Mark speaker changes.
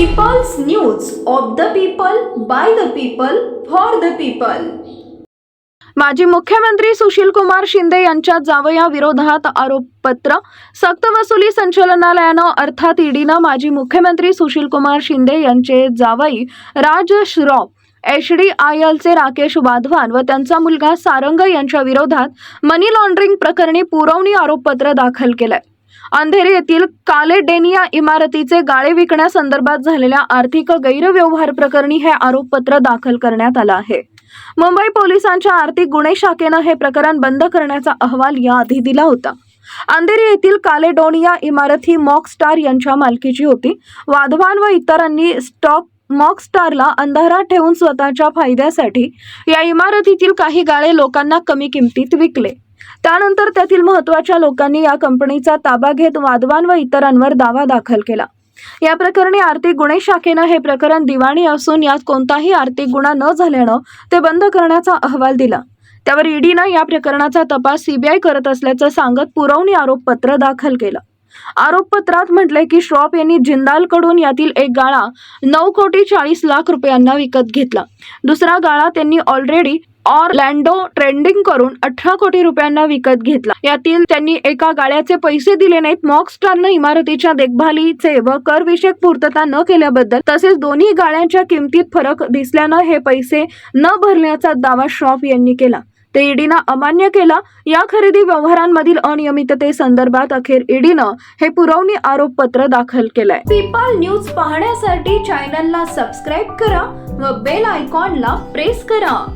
Speaker 1: News of the people by the people for the people
Speaker 2: माजी मुख्यमंत्री सुशील कुमार शिंदे यांच्या जावया विरोधात आरोपपत्र सक्तवसुली संचालनालयानं अर्थात ईडीनं माजी मुख्यमंत्री सुशील कुमार शिंदे यांचे जावई Raj Shroff H D I एलचे राकेश वाधवान व त्यांचा मुलगा सारंग यांच्या विरोधात मनी लॉन्ड्रिंग प्रकरणी पुरवणी आरोपपत्र दाखल केलंय. अंधेरी येथील कालेडेनिया इमारतीचे गाळे विकण्यासंदर्भात झालेल्या आर्थिक गैरव्यवहार प्रकरणी हे आरोपपत्र दाखल करण्यात आलं आहे. मुंबई पोलिसांच्या आर्थिक गुन्हे शाखेनं हे प्रकरण बंद करण्याचा अहवाल याआधी दिला होता. अंधेरी येथील कालेडोनिया इमारत ही मॉक स्टार यांच्या मालकीची होती. वाधवान व इतरांनी स्टॉक मॉक स्टारला अंधारात ठेवून स्वतःच्या फायद्यासाठी या इमारतीतील काही गाळे लोकांना कमी किमतीत विकले. त्यानंतर त्यातील महत्त्वाच्या लोकांनी या कंपनीचा ताबा घेत वाधवान व इतरांवर दावा दाखल केला. या प्रकरणी आर्थिक गुन्हे शाखेनं हे प्रकरण दिवाणी असून यात कोणताही आर्थिक गुन्हा न झाल्यानं ते बंद करण्याचा अहवाल दिला. त्यावर ईडीनं या प्रकरणाचा तपास सीबीआय करत असल्याचं सांगत पुरवणी आरोपपत्र दाखल केलं. आरोपपत्रात म्हटलंय की श्रॉफ यांनी जिंदालकडून यातील एक गाळा नऊ कोटी चाळीस लाख रुपयांना विकत घेतला. दुसरा गाळा त्यांनी ऑलरेडी ऑरलँडो ट्रेंडिंग करून अठरा कोटी रुपयांना विकत घेतला. यातील त्यांनी एका गाळ्याचे पैसे दिले नाहीत. मॉकस्टारनं इमारतीच्या देखभालीचे व करविषयक पूर्तता न केल्याबद्दल तसेच दोन्ही गाळ्यांच्या किमतीत फरक दिसल्यानं हे पैसे न भरण्याचा दावा श्रॉफ यांनी केला. ते ईडीनं अमान्य केला. या खरेदी व्यवहारांमधील अनियमिततेसंदर्भात अखेर ईडीनं हे पुरवणी आरोपपत्र दाखल केलंय.
Speaker 1: पीपल न्यूज पाहण्यासाठी चॅनलला सबस्क्राईब करा व बेल आयकॉनला प्रेस करा.